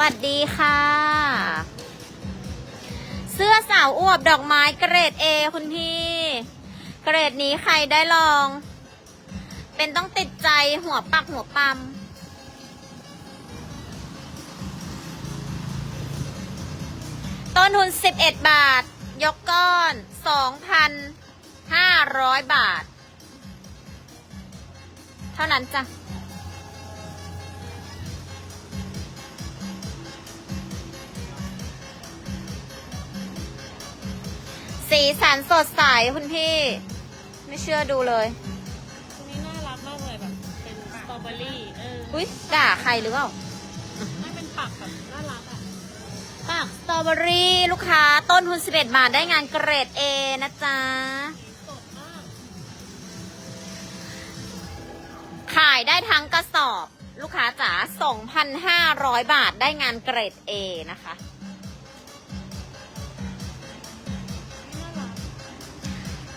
วัสดีค่ะ เสื้อสาวอวบดอกไม้เกรด A คุณพี่ เกรดนี้ใครได้ลอง เป็นต้องติดใจหัวปักหัวปั๊มต้นทุน 11 บาท ยกก้อน 2,500 บาท เท่านั้นจ้ะ สีสันสดใสคุณพี่ ไม่เชื่อดูเลยตรงนี้น่ารักมากเลยแบบเป็นสตรอเบอรี่เอออุ้ยด่าใครหรือเปล่า ไม่เป็นปักแบบน่ารักอะปากสตรอเบอรี่ลูกค้าต้นทุน 11 บาทได้งานเกรด A นะจ๊ะ สดมากขายได้ทั้งกระสอบ ลูกค้าจ๋า2,500 บาทได้งานเกรด A นะคะ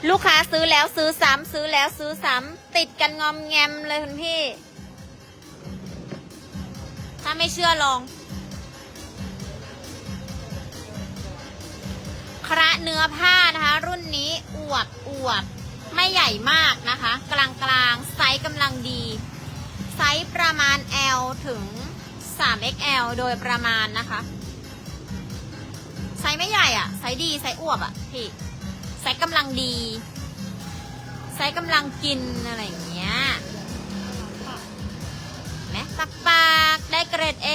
ลูกค้าซื้อแล้วซื้อซ้ำซื้อแล้วซื้อซ้ำติดกันงอมแงมเลยคุณพี่ ถ้าไม่เชื่อลอง คระเนื้อผ้านะคะ รุ่นนี้อวบอวบไม่ใหญ่มากนะคะ กลางกลางไซส์กำลังดี ไซส์ประมาณ L ถึง 3XL โดยประมาณนะคะ ไซส์ไม่ใหญ่อะไซส์ดี ไซส์อวบอะพี่ ไซส์กำลังดี ไซส์กำลังกินอะไรอย่างเงี้ยแม็กปากปากได้เกรด A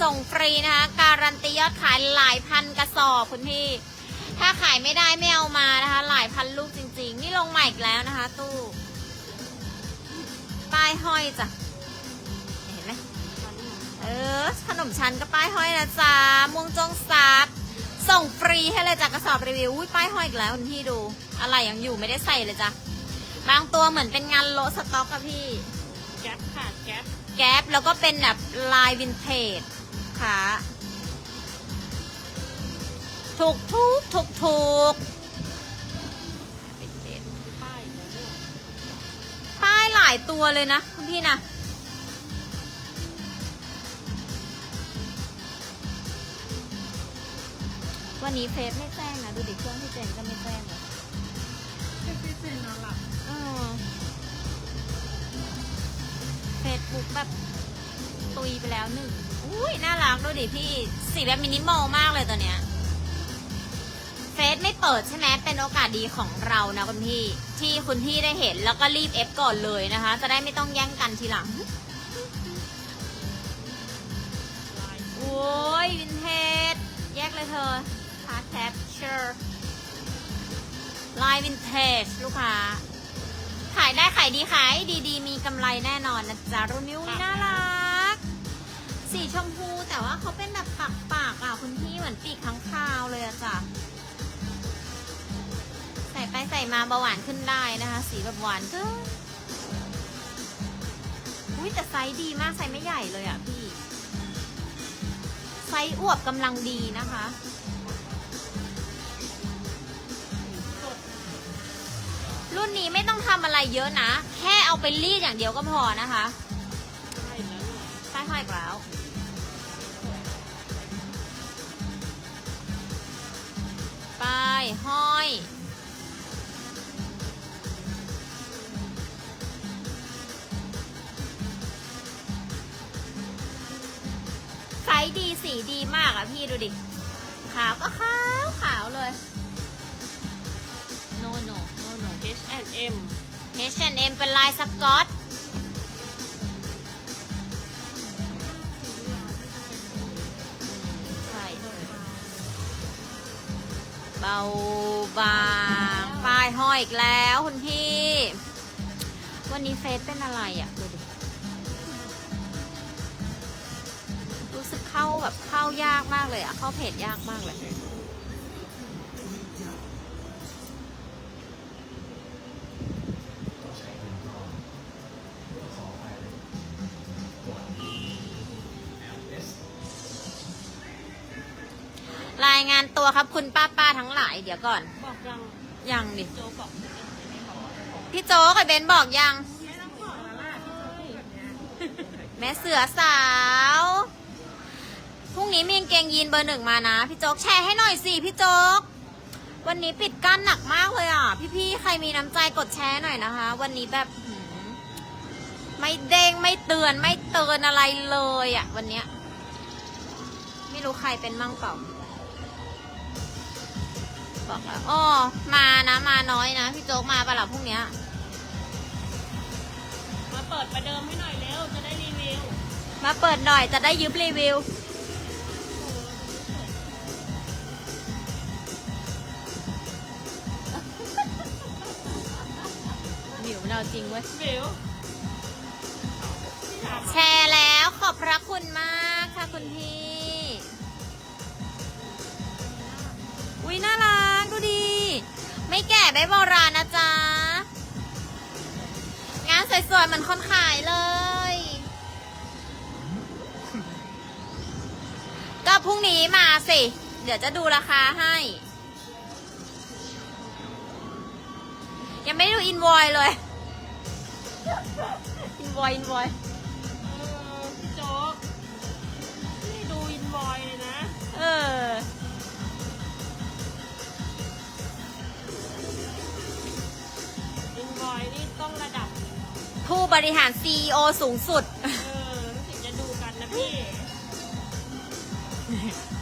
ส่งฟรีนะคะ การันตียอดขายหลายพันกระสอบคุณพี่ ถ้าขายไม่ได้ไม่เอามานะคะ หลายพันลูกจริง ๆ นี่ลงใหม่อีกแล้วนะคะ ตู้ป้ายห้อยจ้ะเห็นไหมเออขนมชั้นก็ป้ายห้อยนะจ๊ะม่วงจงซับ ส่งฟรีให้เลยจากกระสอบรีวิวอุ้ยป้ายห้อยอีกแล้วคุณพี่ดู อะไรยังอยู่ไม่ได้ใส่เลยจ้ะบางตัวเหมือนเป็นงานโลสต็อกอะพี่ แก๊ปค่ะ แก๊ป แก๊ปแล้วก็เป็นแบบลายวินเทจค่ะ ถูกทุกถูกถูกป้ายแล้วเนี่ยป้ายหลายตัวเลยนะคุณพี่นะ วันนี้เฟซไม่แจ้งนะ ดูดิเครื่องที่เจนก็ไม่แจ้งเลยเป็นพิเศษน่ารักเฟซบุ๊กแบบตุยไปแล้วหนึ่งอุ้ยน่ารักดูดิพี่ สีแบบมินิมอลมากเลยตัวเนี้ยเฟซไม่เปิดใช่ไหมเป็นโอกาสดีของเรานะคุณพี่ ที่คุณพี่ได้เห็นแล้วก็รีบเอฟก่อนเลยนะคะ จะได้ไม่ต้องแย่งกันทีหลังโอ้ยวินเทจแยกเลยเธอ พาร์ทแคปเชอร์ลายวินเทจลูกค้า ขายได้ขายดีขายดีๆ มีกำไรแน่นอนนะจ๊ะรุ่นนิ้วน่ารัก สีชมพูแต่ว่าเขาเป็นแบบปักปากๆอะคุณพี่เหมือนปีกค้างคาวเลยอะจ้ะ ใส่ไปใส่มาเบาหวานขึ้นได้นะคะ สีแบบหวานเกินอุ้ยแต่ไซส์ดีมากไซส์ไม่ใหญ่เลยอะพี่ ไซส์อวบกำลังดีนะคะ รุ่นนี้ไม่ต้องทำอะไรเยอะนะ แค่เอาไปรีดอย่างเดียวก็พอนะคะป้ายแล้วเนี่ยป้ายห้อยกแล้วป้ายห้อย ไซส์ดีสีดีมากอะพี่ดูดิ ขาวก็ขาวขาว H&M H&M เป็นลายสกอตใช่เบาบางป้ายห้อยอีกแล้วคุณพี่ วันนี้เฟซเป็นอะไรอะ่ะดูดิรู้สึกเข้าแบบเข้ายากมากเลยอะ่ะ เข้าเพจยากมากเลยายงานตัวครับคุณป้าป้าๆทั้งหลายเดี๋ยวก่อน บอกยังยังดิโจบอกพี่โจ๊กไอเบนบอกยังไม่ต้องบอกแล้วล่ะแม่เสือสาวนพรุ่งนี้มีกางเกงยีนเบอร์หนึ่งมานะ พี่โจ๊กแชร์ให้หน่อยสิพี่โจ๊กวันนี้ปิดกั้นหนักมากเลยอะ พี่ๆใครมีน้ำใจกดแชร์หน่อยนะคะ วันนี้แบบหืมไม่เด้งไม่เตือนไม่เตือนอะไรเลยอะ วันเนี้ยไม่รู้ใครเป็นมั่งเปล่า บอกแล้วอ๋อมานะมาน้อยนะพี่โจ๊กมาปะล่ะพรุ่งเนี้ย มาเปิดประเดิมให้หน่อยเร็วจะได้รีวิวมาเปิดหน่อยจะได้ยึบรีวิว หมิวเราจริงเว้ยบิวแชร์แล้วขอบพระคุณมากค่ะคุณพี่ อุ้ยน่ารักดูดีไม่ แก่ไม่โบราณนะจ๊ะ งานสวยๆเหมือนคนขายเลย ก็พรุ่งนี้มาสิ เดี๋ยวจะดูราคาให้ ยังไม่ด้ดูอินวอยเลย อินวอยอินวอย ผู้บริหาร CEO สูงสุด เออถึงจะดูกันนะพี่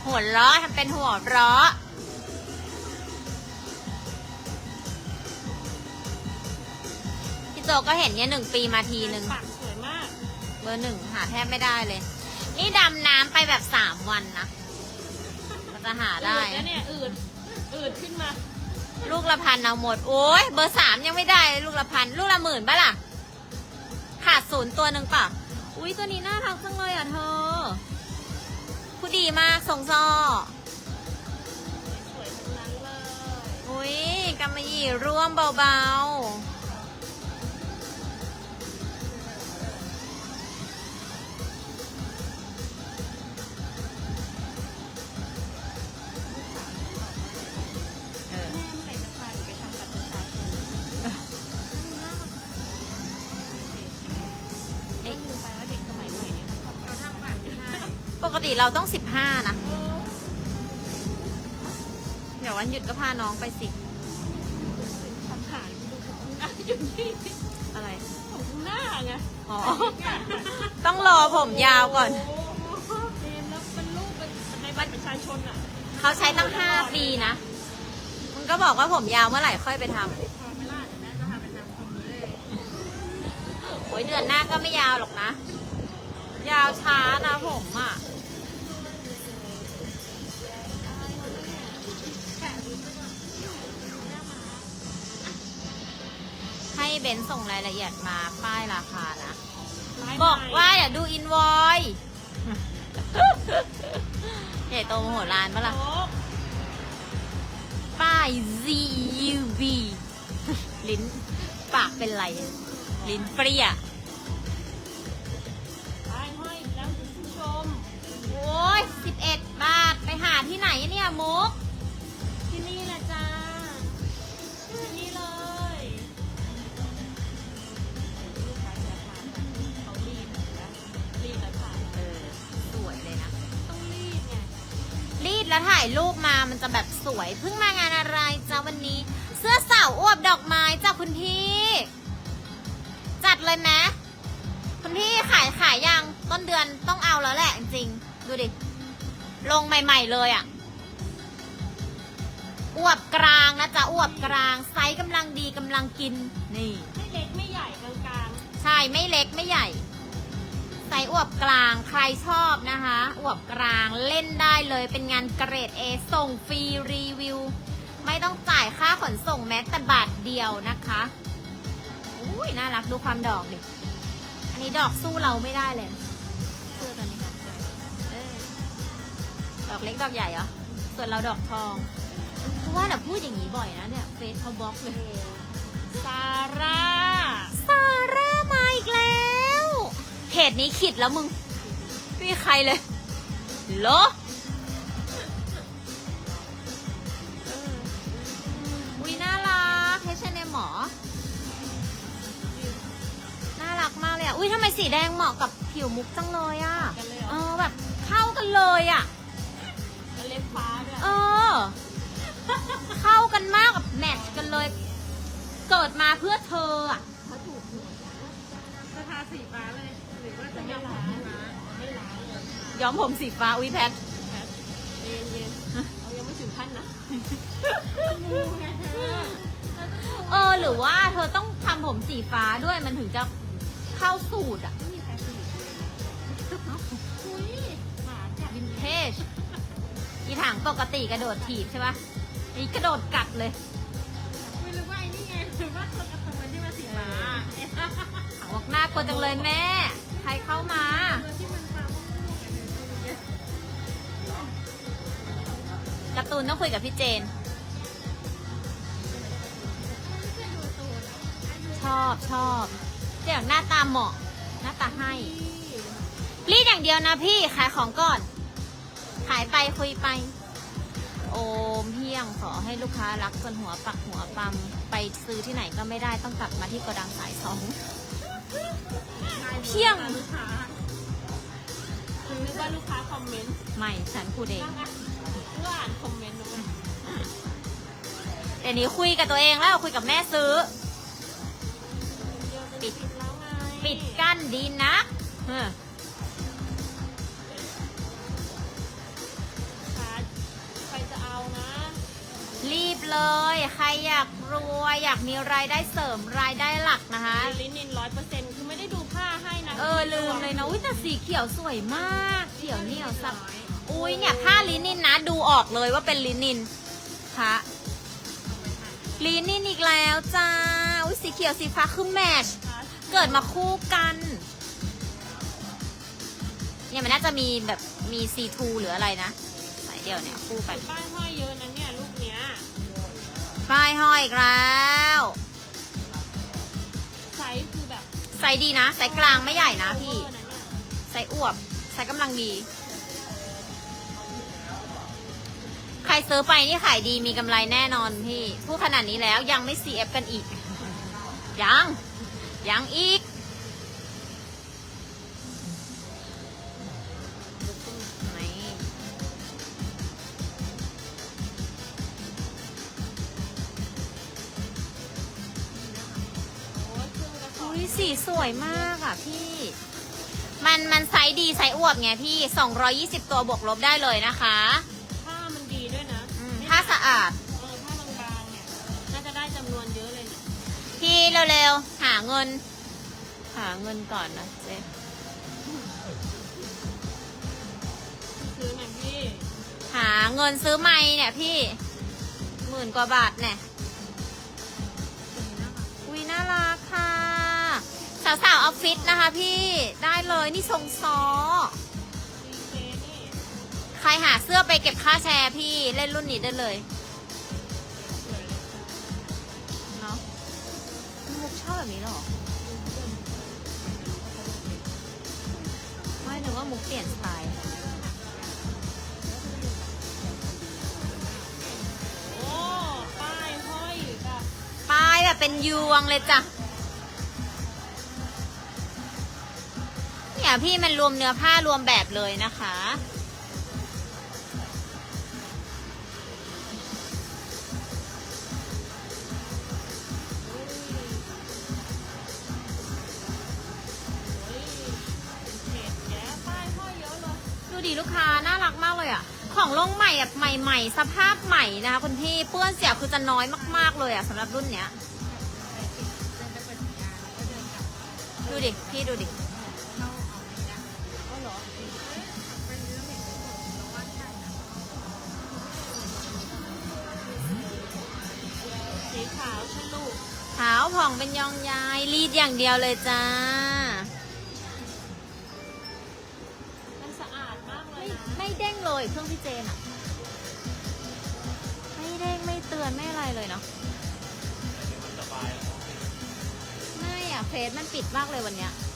หัวเราะทำเป็นหัวเราะพี่โจก็เห็นเนี่ยหนึ่งปีมาทีหนึ่งปากสวยมาก เบอร์หนึ่งหาแทบไม่ได้เลย นี่ดำน้ำไปแบบสามวันนะมันจะหาได้ อืดแล้วเนี่ยอืดอืดขึ้นมา ลูกละพันเอาหมด โอ้ยเบอร์สามยังไม่ได้เลยลูกละพัน ลูกละหมื่นปะล่ะ ขาดศูนย์ตัวหนึ่งป่ะ อุ้ยตัวนี้น่ารักจังเลยอะเธอ ผู้ดีมากทรงซ้อสวยทั้งนั้นเลยอุ้ยกำมะหยี่ร่วมเบาๆ ติเราต้องสิบห้านะเออเดี๋ยววันหยุดก็พาน้องไปสิทำหายดูของหน้าอยู่นี่อะไร ของหน้าไงอ๋อ ต้องรอผมยาวก่อนโโหเรียนแล้วเป็นรูปเป็นในบัตรประชาชนอะเขาใช้ตั้งห้าปีนะมันก็บอกว่าผมยาวเมื่อไหร่ค่อยไปทำพอไม่ล่าเดี๋ยวแม่จะพาไปทำตรงนี้เลยโอ้ยเดือนหน้าก็ไม่ยาวหรอกนะ ยาวช้านะผมอะ เบนส่งรายละเอียดมาป้ายราคานะ บอกว่าอย่าดูอินวอยใหญ่โตมโหฬารปะล่ะโอ้ป้าย ZUB ลิ้นปากเป็นไร ลิ้นเปรี้ยตายห้อยอีกแล้วคุณผู้ชมโอ้ย11 บาท ไปหาที่ไหนเนี่ยมุก ถ่ายรูปมามันจะแบบสวย เพิ่งมางานอะไรจ้าวันนี้ เสื้อสาวอวบดอกไม้จ้าคุณพี่ จัดเลยไหมคุณพี่ขายขายยังต้นเดือนต้องเอาแล้วแหละจริงๆดูดิ ลงใหม่ ๆ เลยอะ่ะอวบกลางนะจ๊ะอวบกลางไซส์กำลังดีกำลังกิน นี่ ไม่เล็กไม่ใหญ่กลางใช่ไม่เล็กไม่ใหญ่ ไซส์อวบกลางใครชอบนะคะอวบกลางเล่นได้เลยเป็นงานเกรด A ส่งฟรีรีวิว ไม่ต้องจ่ายค่าขนส่งแม้แต่บาทเดียวนะคะอุ้ยน่ารักดูความดอกดิอันนี้ดอกสู้เราไม่ได้เลยเสื้อตัวนี้ดอกเล็กดอกใหญ่เหรอส่วนเราดอกทองเพราะว่าเราพูดอย่างนี้บ่อยนะเนี่ยเฟซเขาบล็อกเลยซาร่าซาร่ามาอีกแล้ว เพจนี้ขิดแล้วมึงไม่มีใครเลยเหรออุ้ยน่ารักเฮชเนหมอ น่ารักมากเลยอะ อุ้ยทำไมสีแดงเหมาะกับผิวมุกจังเลยอะกันเลยเหรเอออแบบเข้ากับกันเลยอะแล้วเล็บฟ้าด้วย เออ เข้ากันมากกับแมทช์กันเลย เกิดมาเพื่อเธออะเขาถูกหวยจะทาสีฟ้าเลย หรือว่าจะไม่ล้างนะไม่ล้างเลยย้อมผมสีฟ้าอุ้ยแพทแพทเย็นเย็นๆเรายังไม่ถึงขั้นนะมูไงเธอเออหรือว่าเธอต้องทำผมสีฟ้าด้วยมันถึงจะเข้าสูตรอะไม่มีใครสนิทเลยคุยหมากัดวินเทจอีถังปกติกระโดดถีบใช่ปะนี่กระโดดกัดเลยไม่รู้ว่าไอ้นี่ไงหรือว่าตัวการ์ตูนที่มาสีฟ้าถังบอกน่ากลัวจังเลยแม่ใค รเข้ามาการ์ตูนต้องคุยกับพี่เจน ชอบชอบเดี๋ยวหน้าตาเหมาะ หน้าตาให้รีดอย่างเดียวนะพี่ขายของก่อน ขายไปคุยไป โอมเพียงขอให้ลูกค้ารักจนหัวปักหัวปั๊มไปซื้อที่ไหนก็ไม่ได้ต้องกลับมาที่โกดังสายสอง เพียง ลูกค้าคุณนึกว่าลูกค้าคอมเมนต์ไม่ ฉันพูดเองเพื่ออ่านคอมเมนต์ดูไหมเดี๋ยวนี้คุยกับตัวเองแล้วคุยกับแม่ซื้อปิดแล้วไงปิดกั้นดีนะเออค่ะใครจะเอานะรีบเลย ใครอยากรวย อยากมีรายได้เสริมรายได้หลักนะคะ ลินินร้อยเปอร์เซ็ เออลืมเลยนะอุ้ยแต่สีเขียวสวยมาก เขียวเหนียวสับอุ้ยเนี่ยผ้าลินินนะดูออกเลยว่าเป็นลินินค่ะลินินอีกแล้วจ้าอุ้ยสีเขียวสีฟ้าคือแมทช์เกิดมาคู่กันเนี่ยมันน่าจะมีแบบมี C2 หรืออะไรนะสายเดียวเนี่ยคู่กันป้ายห้อยเยอะนะเนี่ยลูกเนี้ยป้ายห้อยอีกแล้วไซส์คือแบบ ไซส์ดีนะไซส์กลางไม่ใหญ่นะพี่เวอร์เนี่ยไซส์อวบไซส์กำลังดี ใครซื้อไปนี่ขายดีมีกำไรแน่นอนพี่ ผู้ขนาดนี้แล้วยังไม่ CF กันอีก ยัง ยังอีก สอบอุ้ยสีสวยมากอะพี่ มันมันไซส์ดีไซส์อวบไงพี่ 220 ตัวบวกลบได้เลยนะคะ ผ้ามันดีด้วยนะอืมผ้าสะอาด เออผ้าบางๆเนี่ยน่าจะได้จำนวนเยอะเลยเนี่ยพี่เร็วๆ หาเงิน หาเงินก่อนนะเจ๊ซื้อหน่อยพี่หาเงินซื้อไม้เนี่ยพี่หมื่นกว่าบาทเนี่ย สาวๆออฟฟิศนะคะพี่ได้เลยนี่ทรงซอดีเคนี่ใครหาเสื้อไปเก็บค่าแชร์พี่เล่นรุ่นนี้ได้เลยสวยเลยเนาะมุกชอบแบบนี้เหรอ ไม่หรือว่ามุกเปลี่ยนสไตล์โอ้ป้ายห้อยแบบป้ายแบบเป็นยวงเลยจ้ะ เนี่ยพี่มันรวมเนื้อผ้ารวมแบบเลยนะคะ ดูดิลูกค้าน่ารักมากเลยอะ ของลงใหม่แบบใหม่ ๆ สภาพใหม่นะคะคุณพี่เปื้อนเสียคือจะน้อยมาก ๆเลยอะสำหรับรุ่นเนี้ย ดูดิ พี่ดูดิ ขาวผ่องเป็นยองยายรีดอย่างเดียวเลยจ้า มันสะอาดมากเลยไม่นะไม่เด้งเลยเครื่องพี่เจนอะไม่เด้งไม่เตือนไม่อะไรเลยเนาะไม่อะเฟซมันปิดมากเลยวันเนี้ยอุ้ย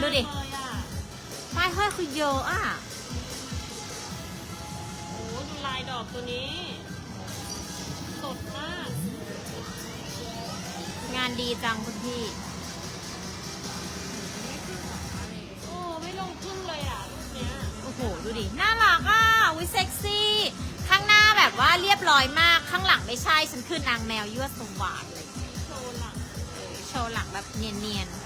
เลยอะป้ายห้อยคือเยอะอะโอ้ดูลายดอกตัวนี้ สดมาก งานดีจังคุณพี่ โอ้ไม่ลงครึ่งเลยอะรูปเนี้ยโอ้โห ดูดิ น่ารักอะวิเซ็กซี่ ข้างหน้าแบบว่าเรียบร้อยมาก ข้างหลังไม่ใช่ ฉันคือนางแมวยั่วสวาดเลย โชว์หลังโชว์หลังแบบเนียนก็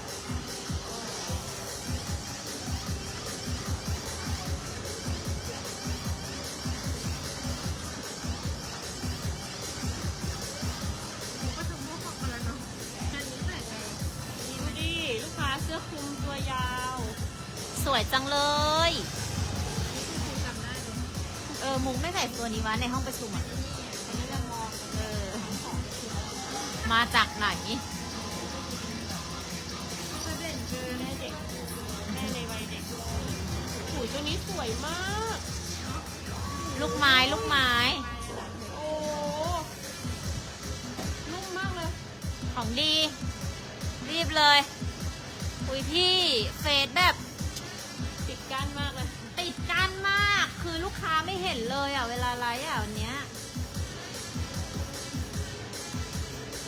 ยาวๆสวยจังเลยนี่คือคุณจำได้เลยเออ มุงไม่ใส่ตัวนี้วะในห้องประชุมอะอันนี้จะมองเออ มาจากไหนประเด็นคือแม่เด็กแม่ในวัยเด็กโอ้ยตัวนี้สวยมาก ลูกไม้ลูกไม้ โอ้นุ่มมากเลย ของดี รีบเลย อุ้ยพี่เฟซแบบติดก้านมากเลย ติดกันมาก คือลูกค้าไม่เห็นเลยอะ เวลาไลฟ์อะวันเนี้ย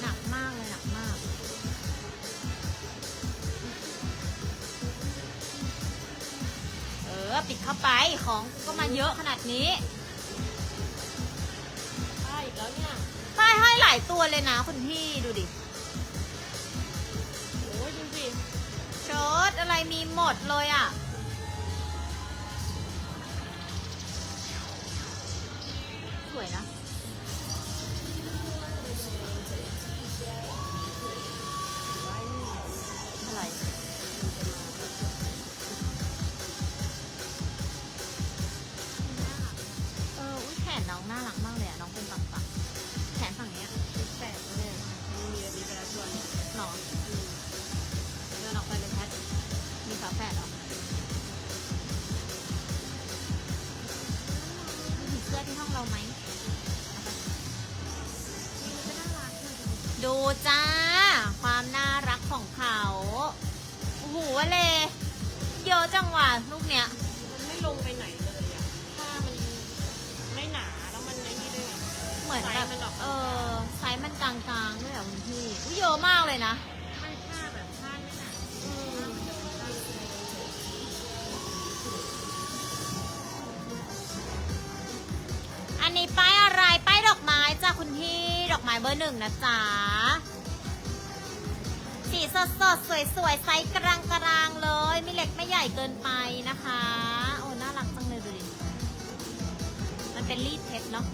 หนักมากเลยหนักมาก เออ ปิดเข้าไปของก็มาเยอะขนาดนี้ใช่อีกแล้วเนี่ยป้ายห้อยหลายตัวเลยนะคุณพี่ดูดิ ชิดอะไรมีหมดเลยอะ สวยนะ ที่ห้องเราไหมเอาไปดูจ้า ความน่ารักของเขาโอ้โหอะไรเยอะจังหวะลูกเนี้ย มันไม่ลงไปไหนเลยอะผ้ามันไม่หนาแล้วมันไอ้นี่ด้วยไงเหมือนแบบ ไซส์มันออก เออไซส์มันกลางๆด้วยอะคุณพี่อุ๊ยเยอะมากเลยนะ ม้เบอร์หนึ่งนะจ๊ะสีสดสดสวยสวยไซส์กลางกลางเลย ไม่เล็กไม่ใหญ่เกินไปนะคะ โอ้ น่ารักจังเลยดูดิ มันเป็นรีดเพชรเนาะ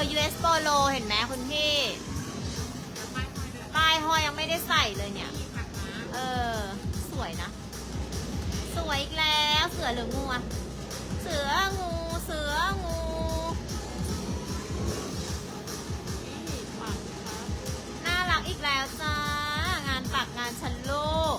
ออ US โปโลเห็นไหมคุณพี่ ป้ายห้อยยังไม่ได้ใส่เลยเนี่ย เออ สวยนะ สวยอีกแล้ว เสือหรืองูอะเสืองู เสืองูน่ารักอีกแล้วจ้า งานปักงานชันลูก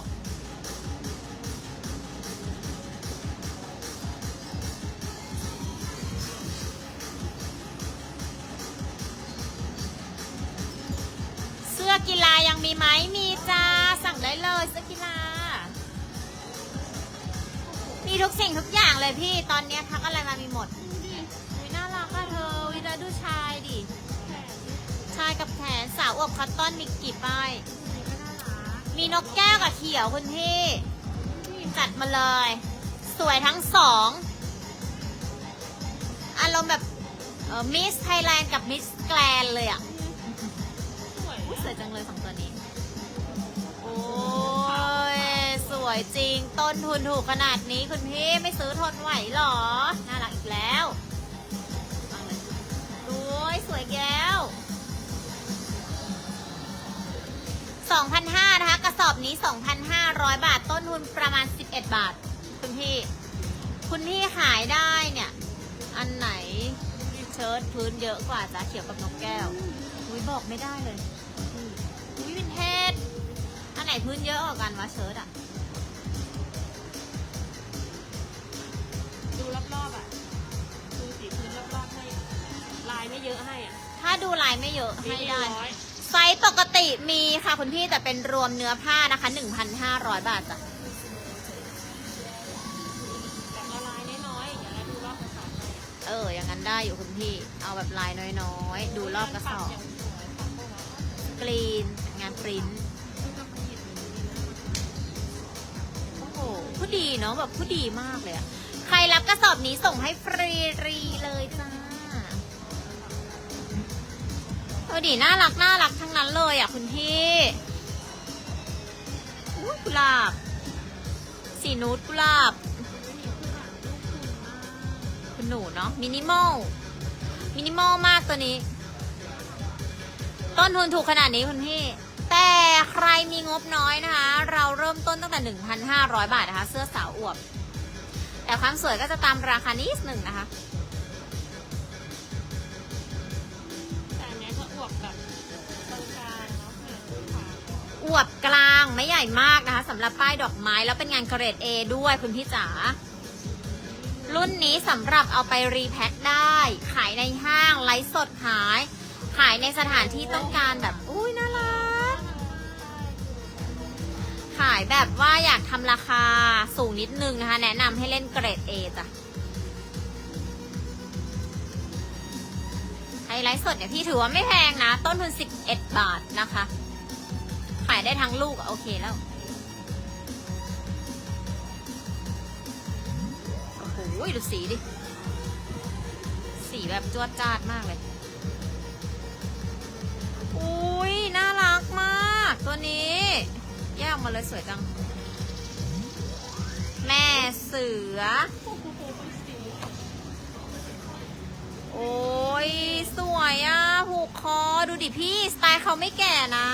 ไหมมีจ้า สั่งได้เลยเสื้อกีฬา มีทุกสิ่งทุกอย่างเลยพี่ ตอนนี้ทักอะไรมามีหมดดูดิอุ๊ยน่ารักอะเธอวิแล้วดูชายดิ ชายกับแขนสาวอวบคัตตอนมีกี่ป้าย มีนกแก้วกับเขียวคุณพี่ จัดมาเลย สวยทั้งสองอารมณ์แบบมิสไทยแลนด์กับมิสแกรนเลยอะสวยสวยจังเลยสองตัวนี้ ย สวยจริง ต้นทุนถูกขนาดนี้คุณพี่ไม่ซื้อทนไหวหรอ น่ารักอีกแล้ววางเลยโอ้ยสวยแก้ว2,500นะคะ กระสอบนี้ 2,500 บาท ต้นทุนประมาณ 11 บาท คุณพี่ คุณพี่ขายได้เนี่ย อันไหนเชิ้ตพื้นเยอะกว่าจ้าเขียวกับนกแก้วอุ้ยบอกไม่ได้เลยอุ้ยวินเทจ อันไหนพื้นเยอะกว่ากันวะเชิ้ตอะดูรอบๆอะ ดูสีพื้นรอบๆให้ ลายไม่เยอะให้อะถ้าดูลายไม่เยอะให้ได้ ร้อยไซส์ปกติมีค่ะคุณพี่แต่เป็นรวมเนื้อผ้านะคะ 1,500 บาทจ้ะแบบละลายน้อยๆอย่างนี้ยแล้วดูรอบกระสอบให้เออ อย่างนั้นได้อยู่คุณพี่ เอาแบบลายน้อยๆ ดูรอบกระสอบย่างสวยปักปะวะกรีน งานปริ้นท์ ผู้ดีเนาะแบบผู้ดีมากเลยอะใครรับกระสอบนี้ส่งให้ฟรีๆเลยจ้าโอ้ดีน่ารักน่ารักทั้งนั้นเลยอะคุณพี่กุหลาบ สีนูดกุหลาบ คุณหนูเนาะมินิมอลมินิมอลมากตัวนี้ ต้นทุนถูกขนาดนี้คุณพี่ แต่ใครมีงบน้อยนะคะ เราเริ่มต้นตั้งแต่ 1,500 บาทนะคะ เสื้อสาวอวบ แต่ความสวยก็จะตามราคานิดหนึ่งนะคะแต่อันเนี้ยจะอวบแบบบางกลางเนาะเนี่ยดูขาอวบกลางไม่ใหญ่มากนะคะสำหรับป้ายดอกไม้แล้วเป็นงานเกรด A ด้วยคุณพี่จ๋ารุ่นนี้สำหรับเอาไปรีแพ็คได้ ขายในห้างไลฟ์สดขาย ขายในสถานที่ต้องการแบบอุ้ยน่าายแบบว่าอยากทำราคาสูงนิดนึงนะคะ แนะนำให้เล่นเกรด A จ้ะไฮไลท์สดเนี่ยพี่ถือว่าไม่แพงนะ ต้นทุน 11 บาทนะคะ ขายได้ทั้งลูกโอเคแล้วโอ้โหดูสีดิ สีแบบจวดจ้าดมากเลยอุ้ยน่ารักมากตัวนี้ แยกออกมาเลยสวยจัง แม่เสือ โอ้ย สวยอะ ผูกคอ ดูดิพี่ สไตล์เขาไม่แก่นะ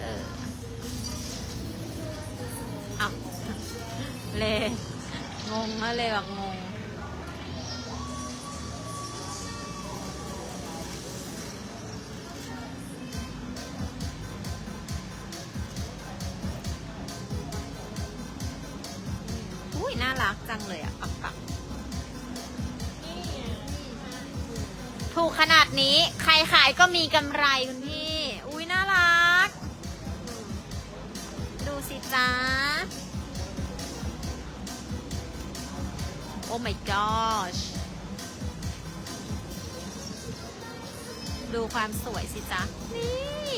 เออเอาเลยงงอะเลยแบบงง อะปักปักถูกขนาดนี้ใครขายก็มีกำไรคุณพี่ อุ้ยน่ารัก ดูสิจ้าโอ้ my gosh ดูความสวยสิจ๊ะ นี่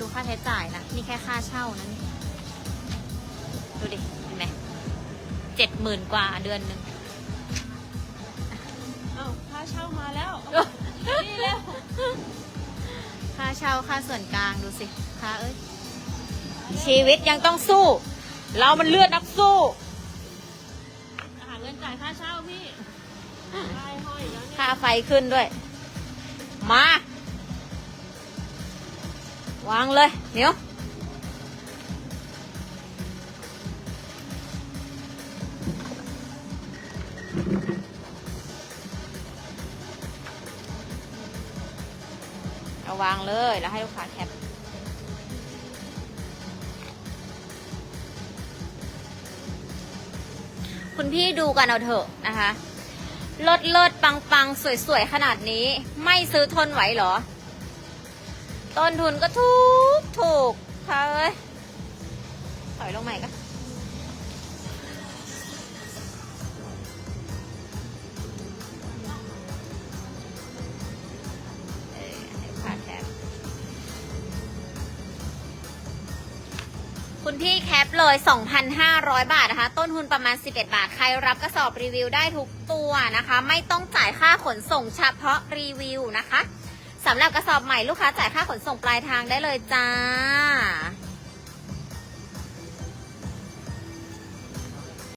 ดูนะดูค่าใช้จ่ายนะ นี่แค่ค่าเช่านะนี่ดูดิ เห็นไหมเจ็ดหมื่นกว่าเดือนหนึ่งเอ้าค่าเช่ามาแล้วนี่แล้ว ค่าเช่าค่าส่วนกลางดูสิค่าเอ้ย ชีวิตยังต้องสู้ เรามันเลือดนักสู้หาเงินจ่ายค่าเช่าพี่ได้ห้อยแล้วเนี่ยค่าไฟขึ้นด้วย มา วางเลยเดี๋ยวเอาวางเลยแล้วให้ลูกค้าแคปคุณพี่ดูกันเอาเถอะนะคะเลิศเลิศปังปังสวยสวยๆขนาดนี้ ไม่ซื้อทนไหวเหรอ ต้นทุนก็ถูกถูกค่ะเอ้ยถอยลงใหม่ก็คุณพี่แคปเลย 2,500 บาทนะคะ ต้นทุนประมาณ 11 บาท ใครรับกระสอบรีวิวได้ทุกตัวนะคะ ไม่ต้องจ่ายค่าขนส่งเฉพาะรีวิวนะคะ สำหรับกระสอบใหม่ลูกค้าจ่ายค่าขนส่งปลายทางได้เลยจ้า